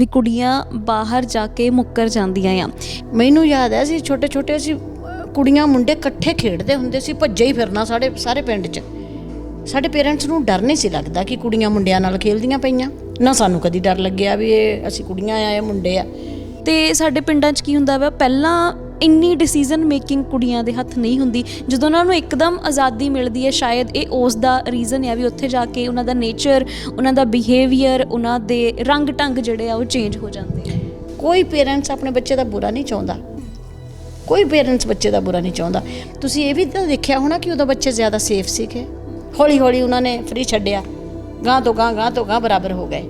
ਵੀ ਕੁੜੀਆਂ ਬਾਹਰ ਜਾ ਕੇ ਮੁੱਕਰ ਜਾਂਦੀਆਂ ਆ। ਮੈਨੂੰ ਯਾਦ ਹੈ ਅਸੀਂ ਛੋਟੇ ਛੋਟੇ ਅਸੀਂ ਕੁੜੀਆਂ ਮੁੰਡੇ ਇਕੱਠੇ ਖੇਡਦੇ ਹੁੰਦੇ ਸੀ, ਭੱਜੇ ਹੀ ਫਿਰਨਾ ਸਾਡੇ, ਸਾਰੇ ਪਿੰਡ 'ਚ। ਸਾਡੇ ਪੇਰੈਂਟਸ ਨੂੰ ਡਰ ਨਹੀਂ ਸੀ ਲੱਗਦਾ ਕਿ ਕੁੜੀਆਂ ਮੁੰਡਿਆਂ ਨਾਲ ਖੇਲਦੀਆਂ ਪਈਆਂ। ਨਾ ਸਾਨੂੰ ਕਦੀ ਡਰ ਲੱਗਿਆ ਵੀ ਇਹ ਅਸੀਂ ਕੁੜੀਆਂ ਆ, ਇਹ ਮੁੰਡੇ ਆ। ਤੇ ਸਾਡੇ ਪਿੰਡਾਂ 'ਚ ਕੀ ਹੁੰਦਾ ਵਾ, ਪਹਿਲਾਂ ਇੰਨੀ ਡਿਸੀਜਨ ਮੇਕਿੰਗ ਕੁੜੀਆਂ ਦੇ ਹੱਥ ਨਹੀਂ ਹੁੰਦੀ। ਜਦੋਂ ਉਹਨਾਂ ਨੂੰ ਇੱਕਦਮ ਆਜ਼ਾਦੀ ਮਿਲਦੀ ਹੈ, ਸ਼ਾਇਦ ਇਹ ਉਸ ਦਾ ਰੀਜ਼ਨ ਹੈ ਵੀ ਉੱਥੇ ਜਾ ਕੇ ਉਹਨਾਂ ਦਾ ਨੇਚਰ ਉਹਨਾਂ ਦਾ ਬਿਹੇਵੀਅਰ ਉਹਨਾਂ ਦੇ ਰੰਗ ਢੰਗ ਜਿਹੜੇ ਆ ਉਹ ਚੇਂਜ ਹੋ ਜਾਂਦੇ ਆ। ਕੋਈ ਪੇਰੈਂਟਸ ਆਪਣੇ ਬੱਚੇ ਦਾ ਬੁਰਾ ਨਹੀਂ ਚਾਹੁੰਦਾ। ਕੋਈ ਪੇਰੈਂਟਸ ਬੱਚੇ ਦਾ ਬੁਰਾ ਨਹੀਂ ਚਾਹੁੰਦਾ। ਤੁਸੀਂ ਇਹ ਵੀ ਤਾਂ ਦੇਖਿਆ ਹੋਣਾ ਕਿ ਉਦੋਂ ਬੱਚੇ ਜ਼ਿਆਦਾ ਸੇਫ ਸੀਗੇ। ਹੌਲੀ ਹੌਲੀ ਉਹਨਾਂ ਨੇ ਫ੍ਰੀ ਛੱਡਿਆ। ਗਾਂ ਤੋਂ ਗਾਂ ਗਾਂ ਤੋਂ ਗਾਂ ਬਰਾਬਰ ਹੋ ਗਏ।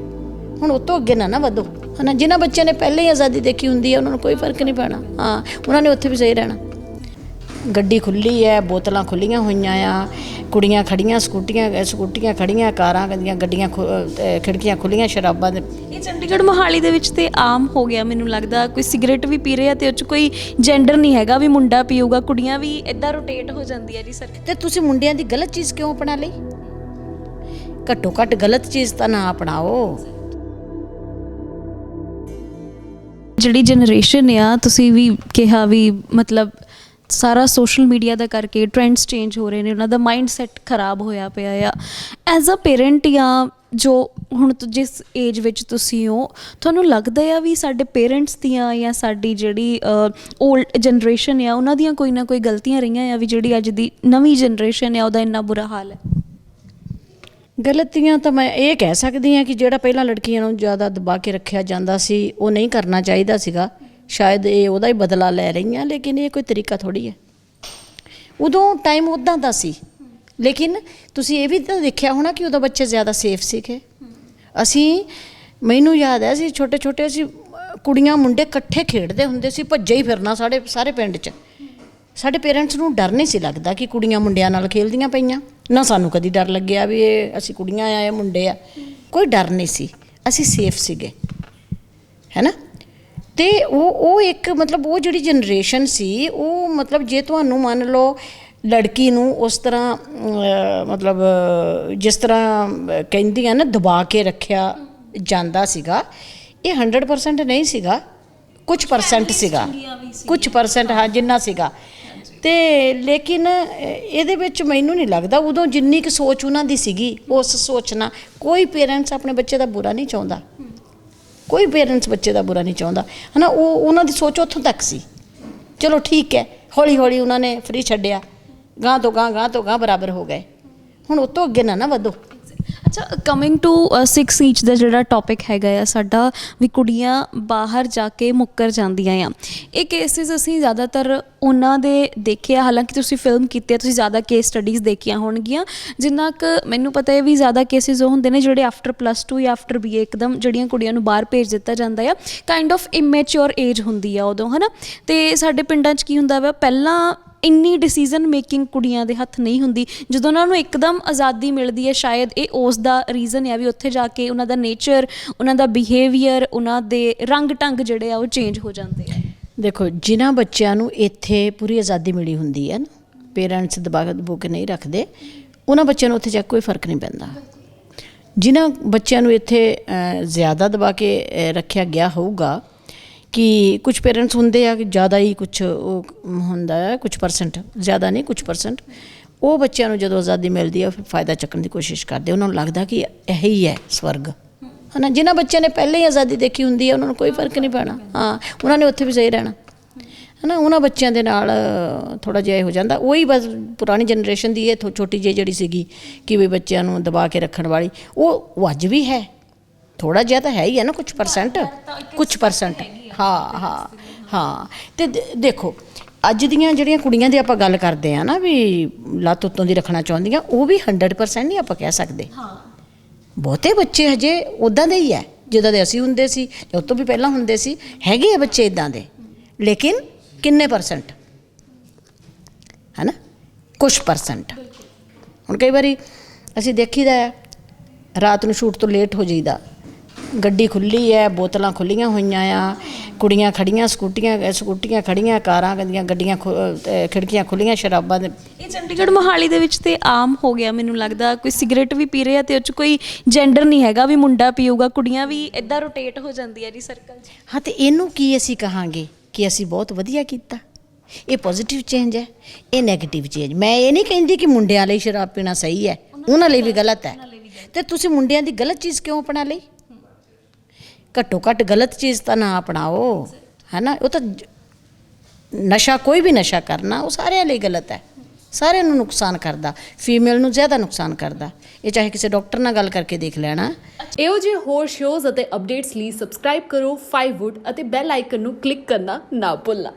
ਹੁਣ ਉਹ ਤੋਂ ਅੱਗੇ ਨਾ ਨਾ ਵਧੋ। ਹਨਾ ਜਿਨ੍ਹਾਂ ਬੱਚਿਆਂ ਨੇ ਪਹਿਲੇ ਹੀ ਆਜ਼ਾਦੀ ਦੇਖੀ ਹੁੰਦੀ ਹੈ ਉਹਨਾਂ ਨੂੰ ਕੋਈ ਫ਼ਰਕ ਨਹੀਂ ਪੈਣਾ। ਹਾਂ ਉਹਨਾਂ ਨੇ ਉੱਥੇ ਵੀ ਸਹੀ ਰਹਿਣਾ। ਗੱਡੀ ਖੁੱਲੀ ਹੈ ਬੋਤਲਾਂ ਖੁੱਲੀਆਂ ਹੋਈਆਂ ਆ ਕੁੜੀਆਂ ਖੜੀਆਂ ਸਕੂਟੀਆਂ ਸਕੂਟੀਆਂ ਖੜੀਆਂ ਕਾਰਾਂ ਗੱਡੀਆਂ ਗੱਡੀਆਂ ਖਿੜਕੀਆਂ ਖੁੱਲੀਆਂ ਸ਼ਰਾਬਾਂ ਦੇ ਇਹ ਚੰਡੀਗੜ੍ਹ ਮੋਹਾਲੀ ਦੇ ਵਿੱਚ ਤੇ ਆਮ ਹੋ ਗਿਆ ਮੈਨੂੰ ਲੱਗਦਾ। ਕੋਈ ਸਿਗਰਟ ਵੀ ਪੀ ਰਿਹਾ ਤੇ ਉਹ 'ਚ ਕੋਈ ਜੈਂਡਰ ਨਹੀਂ ਹੈਗਾ ਵੀ ਮੁੰਡਾ ਪੀਊਗਾ ਕੁੜੀਆਂ ਵੀ ਇਦਾਂ ਰੋਟੇਟ ਹੋ ਜਾਂਦੀ ਹੈ ਜੀ ਸਰ। ਤੇ ਤੁਸੀਂ ਮੁੰਡਿਆਂ ਦੀ ਗਲਤ ਚੀਜ਼ ਕਿਉਂ ਅਪਣਾ ਲਈ? ਘੱਟੋ ਘੱਟ ਗਲਤ ਚੀਜ਼ ਤਾਂ ਨਾ ਅਪਣਾਓ। ਜਿਹੜੀ ਜਨਰੇਸ਼ਨ ਆ, ਤੁਸੀਂ ਵੀ ਕਿਹਾ ਵੀ ਮਤਲਬ ਸਾਰਾ ਸੋਸ਼ਲ ਮੀਡੀਆ ਦਾ ਕਰਕੇ ਟ੍ਰੈਂਡਸ ਚੇਂਜ ਹੋ ਰਹੇ ਨੇ, ਉਹਨਾਂ ਦਾ ਮਾਈਂਡ ਸੈਟ ਖਰਾਬ ਹੋਇਆ ਪਿਆ ਆ। ਐਜ਼ ਅ ਪੇਰੈਂਟ ਜਾਂ ਜੋ ਹੁਣ ਜਿਸ ਏਜ ਵਿੱਚ ਤੁਸੀਂ ਹੋ, ਤੁਹਾਨੂੰ ਲੱਗਦਾ ਆ ਵੀ ਸਾਡੇ ਪੇਰੈਂਟਸ ਦੀਆਂ ਜਾਂ ਸਾਡੀ ਜਿਹੜੀ 올ਡ ਜਨਰੇਸ਼ਨ ਆ, ਉਹਨਾਂ ਦੀਆਂ ਕੋਈ ਨਾ ਕੋਈ ਗਲਤੀਆਂ ਰਹੀਆਂ ਆ ਵੀ ਜਿਹੜੀ ਅੱਜ ਦੀ ਨਵੀਂ ਜਨਰੇਸ਼ਨ ਆ, ਉਹਦਾ ਇੰਨਾ ਬੁਰਾ ਹਾਲ ਹੈ? ਗਲਤੀਆਂ ਤਾਂ ਮੈਂ ਇਹ ਕਹਿ ਸਕਦੀ ਹਾਂ ਕਿ ਜਿਹੜਾ ਪਹਿਲਾਂ ਲੜਕੀਆਂ ਨੂੰ ਜ਼ਿਆਦਾ ਦਬਾ ਕੇ ਰੱਖਿਆ ਜਾਂਦਾ ਸੀ, ਉਹ ਨਹੀਂ ਕਰਨਾ ਚਾਹੀਦਾ ਸੀਗਾ। ਸ਼ਾਇਦ ਇਹ ਉਹਦਾ ਹੀ ਬਦਲਾ ਲੈ ਰਹੀਆਂ, ਲੇਕਿਨ ਇਹ ਕੋਈ ਤਰੀਕਾ ਥੋੜੀ ਹੈ। ਉਦੋਂ ਟਾਈਮ ਉਦਾਂ ਦਾ ਸੀ। ਲੇਕਿਨ ਤੁਸੀਂ ਇਹ ਵੀ ਤਾਂ ਦੇਖਿਆ ਹੋਣਾ ਕਿ ਉਦੋਂ ਬੱਚੇ ਜ਼ਿਆਦਾ ਸੇਫ ਸੀਗੇ। ਅਸੀਂ, ਮੈਨੂੰ ਯਾਦ ਹੈ, ਅਸੀਂ ਛੋਟੇ ਛੋਟੇ ਅਸੀਂ ਕੁੜੀਆਂ ਮੁੰਡੇ ਇਕੱਠੇ ਖੇਡਦੇ ਹੁੰਦੇ ਸੀ, ਭੱਜੇ ਹੀ ਫਿਰਨਾ ਸਾਡੇ, ਸਾਰੇ ਪਿੰਡ 'ਚ। ਸਾਡੇ ਪੇਰੈਂਟਸ ਨੂੰ ਡਰ ਨਹੀਂ ਸੀ ਲੱਗਦਾ ਕਿ ਕੁੜੀਆਂ ਮੁੰਡਿਆਂ ਨਾਲ ਖੇਲਦੀਆਂ ਪਈਆਂ। ਨਾ ਸਾਨੂੰ ਕਦੀ ਡਰ ਲੱਗਿਆ ਵੀ ਇਹ ਅਸੀਂ ਕੁੜੀਆਂ ਆ ਇਹ ਮੁੰਡੇ ਆ। ਕੋਈ ਡਰ ਨਹੀਂ ਸੀ। ਅਸੀਂ ਸੇਫ ਸੀਗੇ। ਹੈਨਾ? ਤੇ ਉਹ ਉਹ ਇੱਕ ਮਤਲਬ ਉਹ ਜਿਹੜੀ ਜਨਰੇਸ਼ਨ ਸੀ ਉਹ ਮਤਲਬ ਜੇ ਤੁਹਾਨੂੰ ਮੰਨ ਲਓ ਲੜਕੀ ਨੂੰ ਉਸ ਤਰ੍ਹਾਂ ਮਤਲਬ ਜਿਸ ਤਰ੍ਹਾਂ ਅਹ, ਕਹਿੰਦੀਆਂ ਨਾ ਦਬਾ ਕੇ ਰੱਖਿਆ ਜਾਂਦਾ ਸੀਗਾ ਇਹ 100% ਨਹੀਂ ਸੀਗਾ। ਕੁਝ ਪਰਸੈਂਟ ਸੀਗਾ। ਕੁਝ ਪਰਸੈਂਟ ਹਾਂ ਜਿੰਨਾ ਸੀਗਾ। ਤੇ ਲੇਕਿਨ ਇਹਦੇ ਵਿੱਚ ਮੈਨੂੰ ਨਹੀਂ ਲੱਗਦਾ ਉਦੋਂ ਜਿੰਨੀ ਕੁ ਸੋਚ ਉਹਨਾਂ ਦੀ ਸੀਗੀ, ਉਸ ਸੋਚ ਨਾਲ। ਕੋਈ ਪੇਰੈਂਟਸ ਆਪਣੇ ਬੱਚੇ ਦਾ ਬੁਰਾ ਨਹੀਂ ਚਾਹੁੰਦਾ। ਕੋਈ ਪੇਰੈਂਟਸ ਬੱਚੇ ਦਾ ਬੁਰਾ ਨਹੀਂ ਚਾਹੁੰਦਾ। ਹਨਾ, ਉਹ, ਉਹਨਾਂ ਦੀ ਸੋਚ ਉੱਥੋਂ ਤੱਕ ਸੀ। ਚਲੋ ਠੀਕ ਹੈ ਹੌਲੀ ਹੌਲੀ ਉਹਨਾਂ ਨੇ ਫ੍ਰੀ ਛੱਡਿਆ। ਗਾਂ ਤੋਂ ਗਾਂ ਗਾਂ ਤੋਂ ਗਾਂ ਬਰਾਬਰ ਹੋ ਗਏ। ਹੁਣ ਉਹ ਤੋਂ ਅੱਗੇ ਨਾ ਨਾ ਵਧੋ। ਅੱਛਾ ਕਮਿੰਗ ਟੂ 6 ਈਚ ਦਾ ਜਿਹੜਾ ਟੌਪਿਕ ਹੈਗਾ ਆ, ਸਾਡਾ ਵੀ ਕੁੜੀਆਂ ਬਾਹਰ ਜਾ ਕੇ ਮੁੱਕਰ ਜਾਂਦੀਆਂ ਆ। ਇਹ ਕੇਸਿਸ ਅਸੀਂ ਜ਼ਿਆਦਾਤਰ ਉਹਨਾਂ ਦੇ ਦੇਖੇ ਆ। ਹਾਲਾਂਕਿ ਤੁਸੀਂ ਫਿਲਮ ਕੀਤੀ ਹੈ ਤੁਸੀਂ ਜ਼ਿਆਦਾ ਕੇਸ ਸਟੱਡੀਜ਼ ਦੇਖੀਆਂ ਹੋਣਗੀਆਂ। ਜਿੰਨਾ ਕੁ ਮੈਨੂੰ ਪਤਾ ਹੈ ਵੀ ਜ਼ਿਆਦਾ ਕੇਸਿਸ ਉਹ ਹੁੰਦੇ ਨੇ ਜਿਹੜੇ ਆਫਟਰ ਪਲੱਸ 2 ਜਾਂ ਆਫਟਰ ਬੀਏ ਇੱਕਦਮ ਜਿਹੜੀਆਂ ਕੁੜੀਆਂ ਨੂੰ ਬਾਹਰ ਭੇਜ ਦਿੱਤਾ ਜਾਂਦਾ ਆ। ਕਾਈਂਡ ਆਫ ਇਮੈਚੁਰ ਏਜ ਹੁੰਦੀ ਆ ਉਦੋਂ, ਹਨਾ? ਤੇ ਸਾਡੇ ਪਿੰਡਾਂ 'ਚ ਕੀ ਹੁੰਦਾ ਵਾ? ਪਹਿਲਾਂ ਇੰਨੀ ਡਿਸੀਜਨ ਮੇਕਿੰਗ ਕੁੜੀਆਂ ਦੇ ਹੱਥ ਨਹੀਂ ਹੁੰਦੀ। ਜਦੋਂ ਉਹਨਾਂ ਨੂੰ ਇੱਕਦਮ ਆਜ਼ਾਦੀ ਮਿਲਦੀ ਹੈ, ਸ਼ਾਇਦ ਇਹ ਉਸ ਦਾ ਰੀਜ਼ਨ ਹੈ ਵੀ ਉੱਥੇ ਜਾ ਕੇ ਉਹਨਾਂ ਦਾ ਨੇਚਰ ਉਹਨਾਂ ਦਾ ਬਿਹੇਵੀਅਰ ਉਹਨਾਂ ਦੇ ਰੰਗ ਟੰਗ ਜਿਹੜੇ ਆ ਉਹ ਚੇਂਜ ਹੋ ਜਾਂਦੇ ਆ। ਦੇਖੋ, ਜਿਨ੍ਹਾਂ ਬੱਚਿਆਂ ਨੂੰ ਇੱਥੇ ਪੂਰੀ ਆਜ਼ਾਦੀ ਮਿਲੀ ਹੁੰਦੀ ਹੈ ਨਾ ਪੇਰੈਂਟਸ ਦਬਾ ਦਬੂ ਕੇ ਨਹੀਂ ਰੱਖਦੇ, ਉਹਨਾਂ ਬੱਚਿਆਂ ਨੂੰ ਉੱਥੇ ਜਾ ਕੇ ਕੋਈ ਫ਼ਰਕ ਨਹੀਂ ਪੈਂਦਾ। ਜਿਨ੍ਹਾਂ ਬੱਚਿਆਂ ਨੂੰ ਇੱਥੇ ਜ਼ਿਆਦਾ ਦਬਾ ਕੇ ਰੱਖਿਆ ਗਿਆ ਹੋਊਗਾ ਕਿ ਕੁਝ ਪੇਰੈਂਟਸ ਹੁੰਦੇ ਆ ਕਿ ਜ਼ਿਆਦਾ ਹੀ ਕੁਝ ਉਹ ਹੁੰਦਾ ਹੈ ਕੁਝ ਪਰਸੈਂਟ ਜ਼ਿਆਦਾ ਨਹੀਂ ਕੁਝ ਪਰਸੈਂਟ ਉਹ ਬੱਚਿਆਂ ਨੂੰ ਜਦੋਂ ਆਜ਼ਾਦੀ ਮਿਲਦੀ ਹੈ ਫਿਰ ਫਾਇਦਾ ਚੱਕਣ ਦੀ ਕੋਸ਼ਿਸ਼ ਕਰਦੇ ਉਹਨਾਂ ਨੂੰ ਲੱਗਦਾ ਕਿ ਇਹ ਹੀ ਹੈ ਸਵਰਗ। ਹਨਾ ਜਿਨ੍ਹਾਂ ਬੱਚਿਆਂ ਨੇ ਪਹਿਲੇ ਹੀ ਆਜ਼ਾਦੀ ਦੇਖੀ ਹੁੰਦੀ ਹੈ ਉਹਨਾਂ ਨੂੰ ਕੋਈ ਫ਼ਰਕ ਨਹੀਂ ਪੈਣਾ। ਹਾਂ ਉਹਨਾਂ ਨੇ ਉੱਥੇ ਵੀ ਸਹੀ ਰਹਿਣਾ। ਹਨਾ ਉਹਨਾਂ ਬੱਚਿਆਂ ਦੇ ਨਾਲ ਥੋੜਾ ਜਿਹਾ ਇਹ ਹੋ ਜਾਂਦਾ। ਉਹੀ ਬਸ ਪੁਰਾਣੀ ਜਨਰੇਸ਼ਨ ਦੀ ਇਹ ਛੋਟੀ ਜਿਹੀ ਜਿਹੜੀ ਸੀਗੀ ਕਿ ਵੀ ਬੱਚਿਆਂ ਨੂੰ ਦਬਾ ਕੇ ਰੱਖਣ ਵਾਲੀ। ਉਹ ਉਹ ਅੱਜ ਵੀ ਹੈ। ਥੋੜਾ ਜਿਹਾ ਤਾਂ ਹੈ ਹੀ ਹੈ ਨਾ ਕੁਝ ਪਰਸੈਂਟ ਕੁਝ ਪਰਸੈਂਟ ਹਾਂ ਹਾਂ ਹਾਂ। ਤੇ ਦੇਖੋ ਅੱਜ ਦੀਆਂ ਜਿਹੜੀਆਂ ਕੁੜੀਆਂ ਦੀ ਆਪਾਂ ਗੱਲ ਕਰਦੇ ਆ ਨਾ ਵੀ ਲੱਤ ਉੱਤੋਂ ਦੀ ਰੱਖਣਾ ਚਾਹੁੰਦੀਆਂ ਉਹ ਵੀ 100% ਨਹੀਂ ਆਪਾਂ ਕਹਿ ਸਕਦੇ। ਹਾਂ। ਬਹੁਤੇ ਬੱਚੇ ਹਜੇ ਉਦਾਂ ਦੇ ਹੀ ਹੈ ਜਿੱਦਾਂ ਦੇ ਅਸੀਂ ਹੁੰਦੇ ਸੀ ਜਾਂ ਉਸ ਤੋਂ ਵੀ ਪਹਿਲਾਂ ਹੁੰਦੇ ਸੀ ਹੈਗੇ ਆ ਬੱਚੇ ਇਦਾਂ ਦੇ। ਲੇਕਿਨ ਕਿੰਨੇ ਪਰਸੈਂਟ ਹੈਨਾ? ਕੁਝ ਪਰਸੈਂਟ ਹੁਣ ਕਈ ਵਾਰੀ ਅਸੀਂ ਦੇਖੀਦਾ ਰਾਤ ਨੂੰ ਸ਼ੂਟ ਤੋਂ ਲੇਟ ਹੋ ਜਾਈਦਾ। ਗੱਡੀ ਖੁੱਲੀ ਹੈ ਬੋਤਲਾਂ ਖੁੱਲੀਆਂ ਹੋਈਆਂ ਆ ਕੁੜੀਆਂ ਖੜੀਆਂ ਸਕੂਟੀਆਂ ਸਕੂਟੀਆਂ ਖੜੀਆਂ ਕਾਰਾਂ ਦੀਆਂ ਗੱਡੀਆਂ ਖੁ- ਖਿੜਕੀਆਂ ਖੁੱਲੀਆਂ ਸ਼ਰਾਬਾਂ ਦੇ ਇਹ ਚੰਡੀਗੜ੍ਹ ਮੋਹਾਲੀ ਦੇ ਵਿੱਚ ਤੇ ਆਮ ਹੋ ਗਿਆ ਮੈਨੂੰ ਲੱਗਦਾ ਕੋਈ ਸਿਗਰਟ ਵੀ ਪੀ ਰਿਹਾ ਤੇ ਉਹ ਚ ਕੋਈ ਜੈਂਡਰ ਨਹੀਂ ਹੈਗਾ ਵੀ ਮੁੰਡਾ ਪੀਊਗਾ ਕੁੜੀਆਂ ਵੀ ਇਦਾਂ ਰੋਟੇਟ ਹੋ ਜਾਂਦੀਆਂ ਜੀ ਸਰਕਲ 'ਚ। ਹਾਂ ਤੇ ਇਹਨੂੰ ਕੀ ਅਸੀਂ ਕਹਾਂਗੇ ਕਿ ਅਸੀਂ ਬਹੁਤ ਵਧੀਆ ਕੀਤਾ? ਇਹ ਪੋਜ਼ਿਟਿਵ ਚੇਂਜ ਹੈ ਇਹ 네ਗੇਟਿਵ ਚੇਂਜ ਮੈਂ ਇਹ ਨਹੀਂ ਕਹਿੰਦੀ ਕਿ ਮੁੰਡਿਆਂ ਲਈ ਸ਼ਰਾਬ ਪੀਣਾ ਸਹੀ ਹੈ ਉਹਨਾਂ ਲਈ ਵੀ ਗਲਤ ਹੈ। ਤੇ ਤੁਸੀਂ ਮੁੰਡਿਆਂ ਦੀ ਗਲਤ ਚੀਜ਼ ਕਿਉਂ ਅਪਣਾ ਲਈ? ਘੱਟੋ ਘੱਟ ਗਲਤ ਚੀਜ਼ ਤਾਂ ਨਾ ਅਪਣਾਓ ਹੈ ਨਾ ਉਹ ਤਾਂ ਨਸ਼ਾ ਕੋਈ ਵੀ ਨਸ਼ਾ ਕਰਨਾ, ਉਹ ਸਾਰਿਆਂ ਲਈ ਗਲਤ ਹੈ। ਸਾਰਿਆਂ ਨੂੰ ਨੁਕਸਾਨ ਕਰਦਾ, ਫੀਮੇਲ ਨੂੰ ਜ਼ਿਆਦਾ ਨੁਕਸਾਨ ਕਰਦਾ। ਇਹ ਚਾਹੇ ਕਿਸੇ ਡਾਕਟਰ ਨਾਲ ਗੱਲ ਕਰਕੇ ਦੇਖ ਲੈਣਾ। ਇਹੋ ਜਿਹੇ ਹੋਰ ਸ਼ੋਜ਼ ਅਤੇ ਅਪਡੇਟਸ ਲਈ ਸਬਸਕ੍ਰਾਈਬ ਕਰੋ 5wood ਅਤੇ ਬੈਲ ਆਈਕਨ ਨੂੰ ਕਲਿੱਕ ਕਰਨਾ ਨਾ ਭੁੱਲਣਾ।